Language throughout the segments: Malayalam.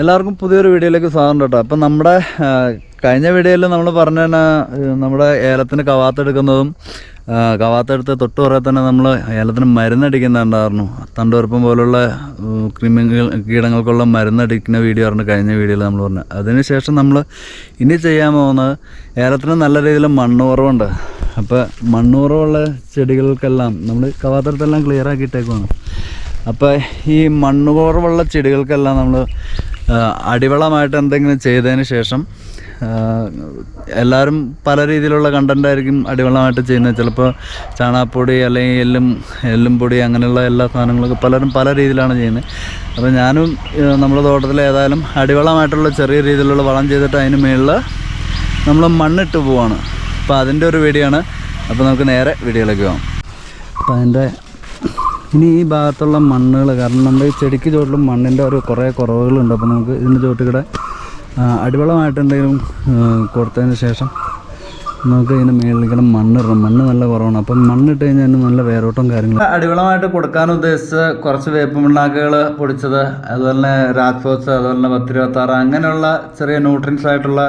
എല്ലാവർക്കും പുതിയൊരു വീഡിയോയിലേക്ക് സ്വാഗതം കേട്ടോ. അപ്പം നമ്മുടെ കഴിഞ്ഞ വീഡിയോയിൽ നമ്മൾ പറഞ്ഞ നമ്മുടെ ഏലത്തിന് കവാത്തെടുക്കുന്നതും കവാത്തെടുത്ത് തൊട്ട് പുറകെ തന്നെ നമ്മൾ ഏലത്തിന് മരുന്നടിക്കുന്നുണ്ടായിരുന്നു തണ്ടുവർപ്പം പോലുള്ള കൃമി കീടങ്ങൾക്കുള്ള മരുന്നടിക്കുന്ന വീഡിയോ ആയിരുന്നു കഴിഞ്ഞ വീഡിയോയിൽ നമ്മൾ പറഞ്ഞത്. അതിനുശേഷം നമ്മൾ ഇനി ചെയ്യാൻ പോകുന്നത് ഏലത്തിന് നല്ല രീതിയിൽ മണ്ണ് കുറവുണ്ട് അപ്പോൾ മണ്ണൂറുള്ള ചെടികൾക്കെല്ലാം നമ്മൾ കവാത്തരത്തെല്ലാം ക്ലിയർ ആക്കിയിട്ടേക്കുവാണ്. അപ്പോൾ ഈ മണ്ണ് ചെടികൾക്കെല്ലാം നമ്മൾ അടിവളമായിട്ട് എന്തെങ്കിലും ചെയ്തതിന് ശേഷം എല്ലാവരും പല രീതിയിലുള്ള കണ്ടന്റ് ആയിരിക്കും അടിവളമായിട്ട് ചെയ്യുന്നത്. ചിലപ്പോൾ ചാണാപ്പൊടി അല്ലെങ്കിൽ എല്ലും എല്ലും പൊടി അങ്ങനെയുള്ള എല്ലാ സാധനങ്ങളൊക്കെ പലരും പല രീതിയിലാണ് ചെയ്യുന്നത്. അപ്പോൾ ഞാനും നമ്മുടെ തോട്ടത്തിൽ ഏതായാലും അടിവളമായിട്ടുള്ള ചെറിയ രീതിയിലുള്ള വളം ചെയ്തിട്ട് അതിന് മുകളിൽ നമ്മൾ മണ്ണിട്ട് പോവാണ്. അപ്പോൾ അതിന്റെ ഒരു വീഡിയോ ആണ് അപ്പോൾ നമുക്ക് നേരെ വീഡിയോയിലേക്ക് പോകാം അപ്പോൾ അതിന്റെ ഇനി ഈ ഭാഗത്തുള്ള മണ്ണുകൾ കാരണം നമ്മുടെ ഈ ചെടിക്ക് ചുവട്ടിലും മണ്ണിന്റെ ഒരു കുറേ കുറവുകളുണ്ട്. അപ്പോൾ നമുക്ക് ഇതിന്റെ ചുവട്ടിൽ അടിവളമായിട്ട് എന്തെങ്കിലും ആ, കൊടുത്തതിന് ശേഷം നമുക്ക് ഇതിന് മേളിൽ മണ്ണിടണം. മണ്ണ് നല്ല കുറവാണ്. അപ്പം മണ്ണിട്ട് കഴിഞ്ഞാൽ നല്ല വേരോട്ടം കാര്യങ്ങളും അടിവളമായിട്ട് കൊടുക്കാൻ ഉദ്ദേശിച്ച് കുറച്ച് വേപ്പ് പിണ്ണാക്കുകൾ പൊടിച്ചത് അതുപോലെ തന്നെ രാജ്ഫോസ് അതുപോലെ തന്നെ പത്തിരുപത്താറ് അങ്ങനെയുള്ള ചെറിയ ന്യൂട്രിയൻസ് ആയിട്ടുള്ള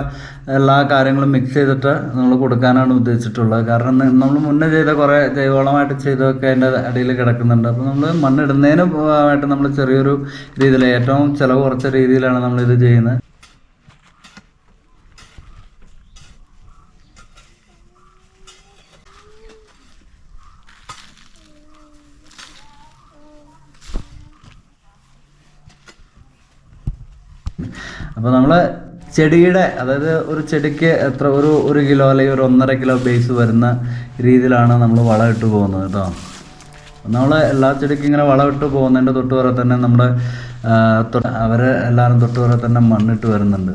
എല്ലാ കാര്യങ്ങളും മിക്സ് ചെയ്തിട്ട് നമ്മൾ കൊടുക്കാനാണ് ഉദ്ദേശിച്ചിട്ടുള്ളത്. കാരണം നമ്മൾ മുന്നേ ചെയ്ത കുറേ ജൈവവളമായിട്ട് ചെയ്തതൊക്കെ അതിന്റെ അടിയിൽ കിടക്കുന്നുണ്ട്. അപ്പോൾ നമ്മൾ മണ്ണിടുന്നതിന് ആയിട്ട് നമ്മൾ ചെറിയൊരു രീതിയിൽ ഏറ്റവും ചിലവ് കുറച്ച രീതിയിലാണ് നമ്മൾ ഇത് ചെയ്യുന്നത്. അപ്പോൾ നമ്മൾ ചെടിയുടെ അതായത് ഒരു ചെടിക്ക് എത്ര ഒരു ഒരു കിലോ അല്ലെങ്കിൽ ഒരു ഒന്നര കിലോ ബേസ് വരുന്ന രീതിയിലാണ് നമ്മൾ വളം ഇട്ട് പോകുന്നത് കേട്ടോ. നമ്മൾ എല്ലാ ചെടിക്കും ഇങ്ങനെ വളം ഇട്ട് പോകുന്നതിന്റെ തൊട്ട് പുറകെ തന്നെ നമ്മുടെ അവരെ എല്ലാവരും തൊട്ട് പുറകെ തന്നെ മണ്ണിട്ട് വരുന്നുണ്ട്.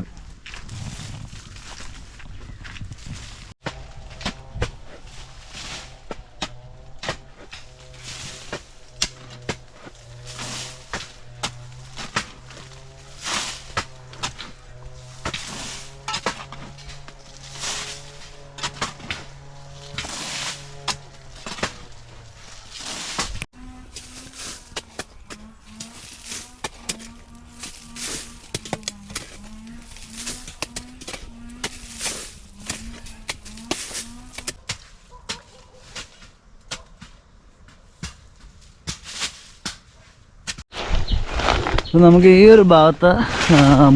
ഇപ്പം നമുക്ക് ഈ ഒരു ഭാഗത്ത്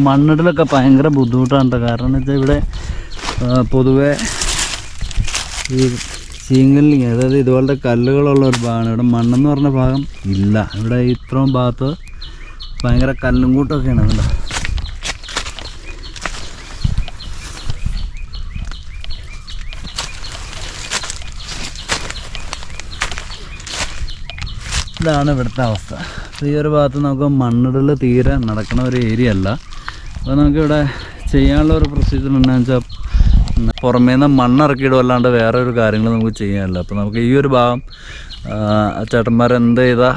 മണ്ണിടലൊക്കെ ഭയങ്കര ബുദ്ധിമുട്ടാണ് കേട്ടോ കാരണം വെച്ചാൽ ഇവിടെ പൊതുവെ ഈ ചീങ്കല്ലിങ് അതായത് ഇതുപോലത്തെ കല്ലുകളുള്ള ഒരു ഭാഗമാണ്. ഇവിടെ മണ്ണെന്ന് പറഞ്ഞ ഭാഗം ഇല്ല. ഇവിടെ ഇത്രയും ഭാഗത്ത് ഭയങ്കര കല്ലും കൂട്ടൊക്കെയാണ് അതുകൊണ്ട് ഇതാണ് ഇവിടുത്തെ അവസ്ഥ. ഈ ഒരു ഭാഗത്ത് നമുക്ക് മണ്ണിടൽ തീരെ നടക്കുന്ന ഒരു ഏരിയ അല്ല. അപ്പോൾ നമുക്കിവിടെ ചെയ്യാനുള്ള ഒരു പ്രൊസീജിയർ എന്താണെന്ന് വെച്ചാൽ പുറമേ നിന്ന് മണ്ണിറക്കിയിടും അല്ലാണ്ട് വേറെ ഒരു കാര്യങ്ങൾ നമുക്ക് ചെയ്യാനില്ല. അപ്പോൾ നമുക്ക് ഈ ഒരു ഭാഗം ചേട്ടന്മാർ എന്ത് ചെയ്താൽ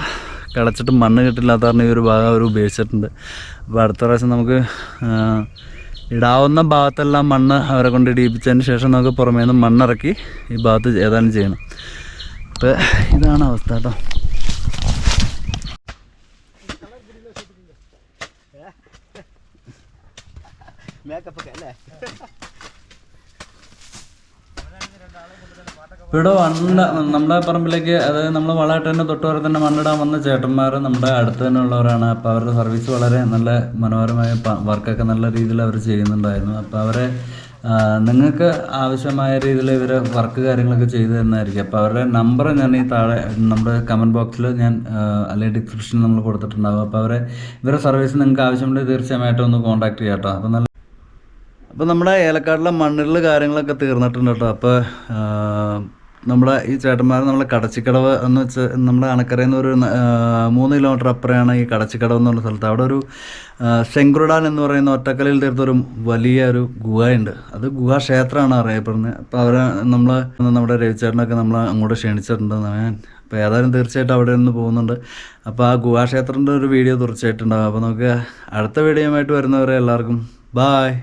കിളച്ചിട്ട് മണ്ണ് കിട്ടില്ലാത്ത കാരണം ഈ ഒരു ഭാഗം അവർ ഉപയോഗിച്ചിട്ടുണ്ട്. അപ്പോൾ അടുത്ത പ്രാവശ്യം നമുക്ക് ഇടാവുന്ന ഭാഗത്തെല്ലാം മണ്ണ് അവരെ കൊണ്ട് ഇടിയിപ്പിച്ചതിന് ശേഷം നമുക്ക് പുറമേ നിന്ന് മണ്ണിറക്കി ഈ ഭാഗത്ത് ഏതാനും ചെയ്യണം. അപ്പോൾ ഇതാണ് അവസ്ഥ കേട്ടോ. ഇവിടെ വണ്ണ നമ്മുടെ പറമ്പിലേക്ക് അതായത് നമ്മൾ വളമായിട്ട് തന്നെ തൊട്ടുവരെ തന്നെ മണ്ണിടാൻ വന്ന ചേട്ടന്മാർ നമ്മുടെ അടുത്ത് തന്നെ ഉള്ളവരാണ്. അപ്പോൾ അവരുടെ സർവീസ് വളരെ നല്ല മനോഹരമായ വർക്കൊക്കെ നല്ല രീതിയിൽ അവർ ചെയ്യുന്നുണ്ടായിരുന്നു. അപ്പോൾ അവരെ നിങ്ങൾക്ക് ആവശ്യമായ രീതിയിൽ ഇവർ വർക്ക് കാര്യങ്ങളൊക്കെ ചെയ്തു തന്നായിരിക്കും. അപ്പോൾ അവരുടെ നമ്പർ ഞാൻ ഈ താഴെ നമ്മുടെ കമന്റ് ബോക്സിൽ ഞാൻ അല്ലെങ്കിൽ ഡിസ്ക്രിപ്ഷനിൽ നമ്മൾ കൊടുത്തിട്ടുണ്ടാകും അപ്പോൾ അവരെ ഇവരുടെ സർവീസ് നിങ്ങൾക്ക് ആവശ്യമുണ്ടെങ്കിൽ തീർച്ചയായിട്ടും ഒന്ന് കോൺടാക്ട് ചെയ്യാം കേട്ടോ അപ്പോൾ നല്ല അപ്പോൾ നമ്മുടെ ഏലക്കാട്ടിലെ മണ്ണിലുള്ള കാര്യങ്ങളൊക്കെ തീർന്നിട്ടുണ്ട് കേട്ടോ. അപ്പോൾ നമ്മുടെ ഈ ചേട്ടന്മാർ നമ്മളെ കടച്ചിക്കടവ് എന്ന് വെച്ച് നമ്മുടെ അണക്കരയിൽ നിന്ന് ഒരു മൂന്ന് കിലോമീറ്റർ അപ്പുറയാണ് ഈ കടച്ചിക്കടവ് എന്നുള്ള സ്ഥലത്ത്. അവിടെ ഒരു ശങ്കുരുടാൻ എന്ന് പറയുന്ന ഒറ്റക്കലയിൽ തീർത്തൊരു വലിയ ഒരു ഗുഹയുണ്ട്. അത് ഗുഹാക്ഷേത്രമാണ് അറിയപ്പെടുന്നത്. അപ്പോൾ അവർ നമ്മൾ നമ്മുടെ രവിചേട്ടനൊക്കെ നമ്മൾ അങ്ങോട്ട് ക്ഷണിച്ചിട്ടുണ്ട്. ഞാൻ അപ്പോൾ ഏതായാലും തീർച്ചയായിട്ടും അവിടെ നിന്ന് പോകുന്നുണ്ട്. അപ്പോൾ ആ ഗുഹാക്ഷേത്രത്തിന്റെ ഒരു വീഡിയോ തീർച്ചയായിട്ടും ഉണ്ടാകും അപ്പോൾ നമുക്ക് അടുത്ത വീഡിയോയുമായിട്ട് വരുന്നവരെ എല്ലാവർക്കും ബായ്